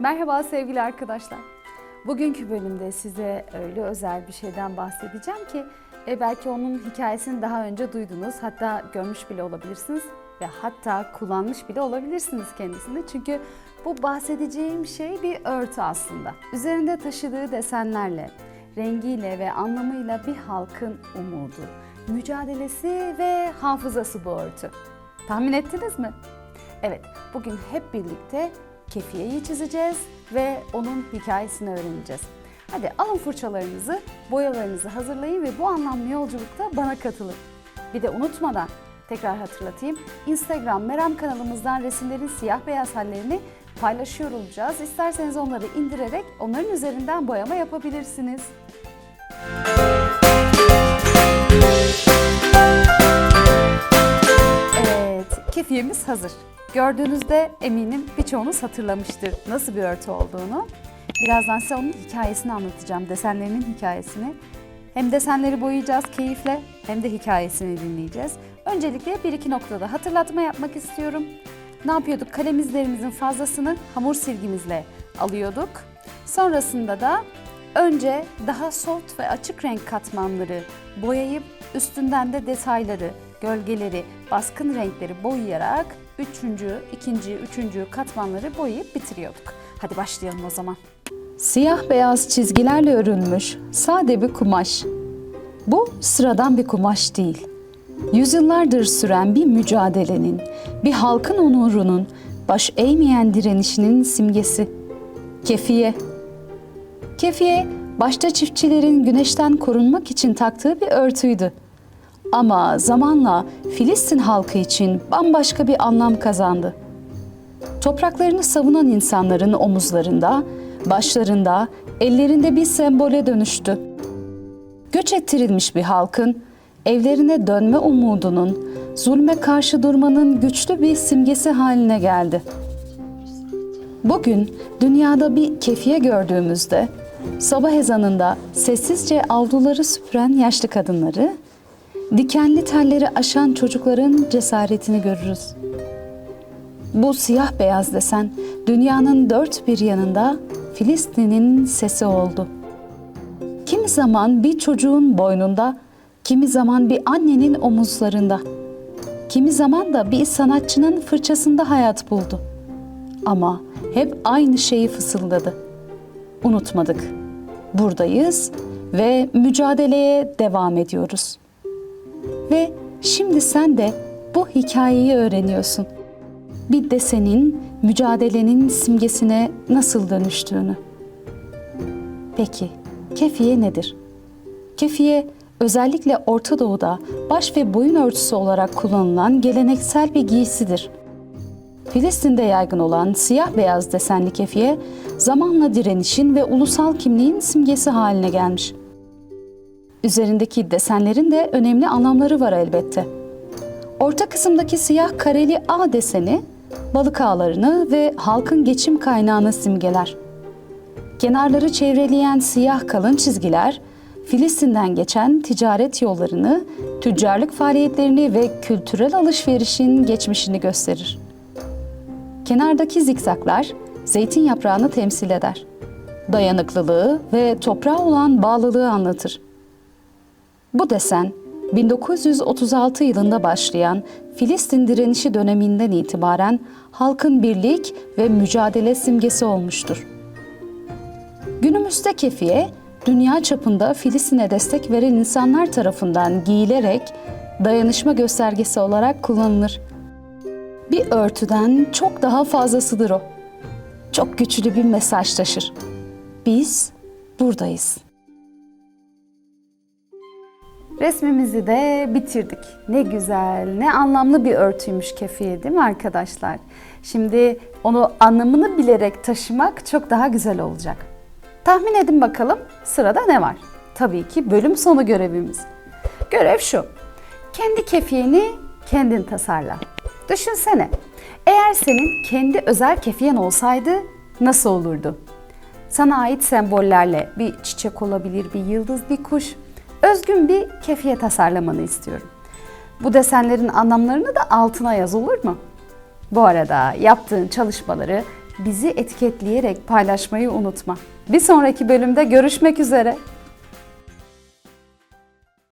Merhaba sevgili arkadaşlar. Bugünkü bölümde size öyle özel bir şeyden bahsedeceğim ki e, belki onun hikayesini daha önce duydunuz. Hatta görmüş bile olabilirsiniz ve hatta kullanmış bile olabilirsiniz kendisini. Çünkü bu bahsedeceğim şey bir örtü aslında. Üzerinde taşıdığı desenlerle, rengiyle ve anlamıyla bir halkın umudu, mücadelesi ve hafızası bu örtü. Tahmin ettiniz mi? Evet, bugün hep birlikte Kefiye'yi çizeceğiz ve onun hikayesini öğreneceğiz. Hadi alın fırçalarınızı, boyalarınızı hazırlayın ve bu anlamlı yolculukta bana katılın. Bir de unutmadan tekrar hatırlatayım. Instagram Meram kanalımızdan resimlerin siyah beyaz hallerini paylaşıyor olacağız. İsterseniz onları indirerek onların üzerinden boyama yapabilirsiniz. Evet, kefiyemiz hazır. Gördüğünüzde eminim birçoğunuz hatırlamıştır nasıl bir örtü olduğunu. Birazdan size onun hikayesini anlatacağım, desenlerinin hikayesini. Hem desenleri boyayacağız keyifle hem de hikayesini dinleyeceğiz. Öncelikle bir iki noktada hatırlatma yapmak istiyorum. Ne yapıyorduk? Kalem izlerimizin fazlasını hamur silgimizle alıyorduk. Sonrasında da önce daha soft ve açık renk katmanları boyayıp üstünden de detayları, gölgeleri, baskın renkleri boyayarak üçüncü, ikinci, üçüncü katmanları boyayıp bitiriyorduk. Hadi başlayalım o zaman. Siyah beyaz çizgilerle örülmüş sade bir kumaş. Bu sıradan bir kumaş değil. Yüzyıllardır süren bir mücadelenin, bir halkın onurunun, baş eğmeyen direnişinin simgesi. Kefiye. Kefiye, başta çiftçilerin güneşten korunmak için taktığı bir örtüydü. Ama zamanla Filistin halkı için bambaşka bir anlam kazandı. Topraklarını savunan insanların omuzlarında, başlarında, ellerinde bir sembole dönüştü. Göç ettirilmiş bir halkın evlerine dönme umudunun, zulme karşı durmanın güçlü bir simgesi haline geldi. Bugün dünyada bir kefiye gördüğümüzde sabah ezanında sessizce avluları süpüren yaşlı kadınları, dikenli telleri aşan çocukların cesaretini görürüz. Bu siyah beyaz desen dünyanın dört bir yanında Filistin'in sesi oldu. Kimi zaman bir çocuğun boynunda, kimi zaman bir annenin omuzlarında, kimi zaman da bir sanatçının fırçasında hayat buldu. Ama hep aynı şeyi fısıldadı. Unutmadık. Buradayız ve mücadeleye devam ediyoruz. Ve şimdi sen de bu hikayeyi öğreniyorsun. Bir desenin, mücadelenin simgesine nasıl dönüştüğünü. Peki, kefiye nedir? Kefiye, özellikle Orta Doğu'da baş ve boyun örtüsü olarak kullanılan geleneksel bir giysidir. Filistin'de yaygın olan siyah beyaz desenli kefiye, zamanla direnişin ve ulusal kimliğin simgesi haline gelmiş. Üzerindeki desenlerin de önemli anlamları var elbette. Orta kısımdaki siyah kareli ağ deseni, balık ağlarını ve halkın geçim kaynağını simgeler. Kenarları çevreleyen siyah kalın çizgiler, Filistin'den geçen ticaret yollarını, tüccarlık faaliyetlerini ve kültürel alışverişin geçmişini gösterir. Kenardaki zikzaklar zeytin yaprağını temsil eder. Dayanıklılığı ve toprağa olan bağlılığı anlatır. Bu desen 1936 yılında başlayan Filistin direnişi döneminden itibaren halkın birlik ve mücadele simgesi olmuştur. Günümüzde kefiye, dünya çapında Filistin'e destek veren insanlar tarafından giyilerek dayanışma göstergesi olarak kullanılır. Bir örtüden çok daha fazlasıdır o. Çok güçlü bir mesaj taşır. Biz buradayız. Resmimizi de bitirdik. Ne güzel, ne anlamlı bir örtüymüş kefiye değil mi arkadaşlar? Şimdi onu anlamını bilerek taşımak çok daha güzel olacak. Tahmin edin bakalım sırada ne var? Tabii ki bölüm sonu görevimiz. Görev şu. Kendi kefiyeni kendin tasarla. Düşünsene. Eğer senin kendi özel kefiyen olsaydı nasıl olurdu? Sana ait sembollerle bir çiçek olabilir, bir yıldız, bir kuş, özgün bir kefiye tasarlamanı istiyorum. Bu desenlerin anlamlarını da altına yaz olur mu? Bu arada yaptığın çalışmaları bizi etiketleyerek paylaşmayı unutma. Bir sonraki bölümde görüşmek üzere.